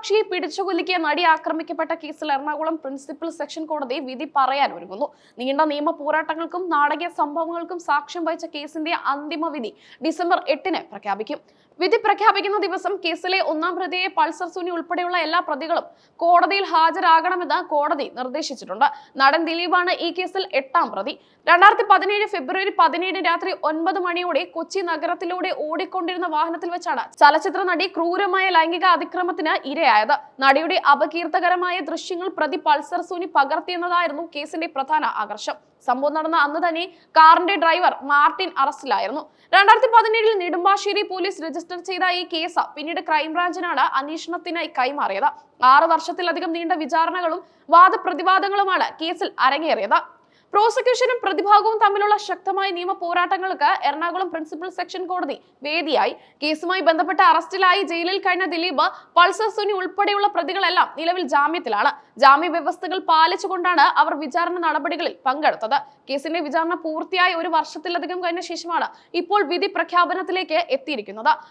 രക്തസാക്ഷിയെ പിടിച്ചുകൊല്ലിക്കിയ നടി ആക്രമിക്കപ്പെട്ട കേസിൽ എറണാകുളം പ്രിൻസിപ്പൽ സെക്ഷൻ കോടതി വിധി പറയാൻ ഒരുങ്ങുന്നു. നീണ്ട നിയമ പോരാട്ടങ്ങൾക്കും നാടകീയ സംഭവങ്ങൾക്കും സാക്ഷ്യം വഹിച്ച കേസിന്റെ അന്തിമ വിധി ഡിസംബർ എട്ടിന് പ്രഖ്യാപിക്കും. വിധി പ്രഖ്യാപിക്കുന്ന ദിവസം കേസിലെ ഒന്നാം പ്രതിയെ പൾസർ സുനി ഉൾപ്പെടെയുള്ള എല്ലാ പ്രതികളും കോടതിയിൽ ഹാജരാകണമെന്ന് കോടതി നിർദ്ദേശിച്ചിട്ടുണ്ട്. നടൻ ദിലീപാണ് ഈ കേസിൽ എട്ടാം പ്രതി. രണ്ടായിരത്തി പതിനേഴ് ഫെബ്രുവരി പതിനേഴ് രാത്രി ഒൻപത് മണിയോടെ കൊച്ചി നഗരത്തിലൂടെ ഓടിക്കൊണ്ടിരുന്ന വാഹനത്തിൽ വെച്ചാണ് ചലച്ചിത്ര നടി ക്രൂരമായ ലൈംഗിക അതിക്രമത്തിന് ഇരയായത് നടിയുടെ അപകീർത്തകരമായ ദൃശ്യങ്ങൾ പ്രതി പൾസർ സുനി പകർത്തിയെന്നതായിരുന്നു കേസിന്റെ പ്രധാന ആകർഷം സംഭവം നടന്ന അന്ന് തന്നെ കാറിന്റെ ഡ്രൈവർ മാർട്ടിൻ അറസ്റ്റിലായിരുന്നു. രണ്ടായിരത്തി പതിനേഴിൽ നെടുമ്പാശ്ശേരി പോലീസ് രജിസ്റ്റർ ചെയ്ത ഈ കേസ് പിന്നീട് ക്രൈംബ്രാഞ്ചിനാണ് അന്വേഷണത്തിനായി കൈമാറിയത്. ആറു വർഷത്തിലധികം നീണ്ട വിചാരണകളും വാദപ്രതിവാദങ്ങളുമാണ് കേസിൽ അരങ്ങേറിയത്. പ്രോസിക്യൂഷനും പ്രതിഭാഗവും തമ്മിലുള്ള ശക്തമായ നിയമ പോരാട്ടങ്ങൾക്ക് എറണാകുളം പ്രിൻസിപ്പൽ സെക്ഷൻ കോടതി വേദിയായി. കേസുമായി ബന്ധപ്പെട്ട അറസ്റ്റിലായി ജയിലിൽ കഴിഞ്ഞ ദിലീപ് പൾസർ സുനി ഉൾപ്പെടെയുള്ള പ്രതികളെല്ലാം നിലവിൽ ജാമ്യത്തിലാണ്. ജാമ്യ വ്യവസ്ഥകൾ പാലിച്ചുകൊണ്ടാണ് അവർ വിചാരണ നടപടികളിൽ പങ്കെടുത്തത്. കേസിന്റെ വിചാരണ പൂർത്തിയായി ഒരു വർഷത്തിലധികം കഴിഞ്ഞ ശേഷമാണ് ഇപ്പോൾ വിധി പ്രഖ്യാപനത്തിലേക്ക് എത്തിയിരിക്കുന്നത്.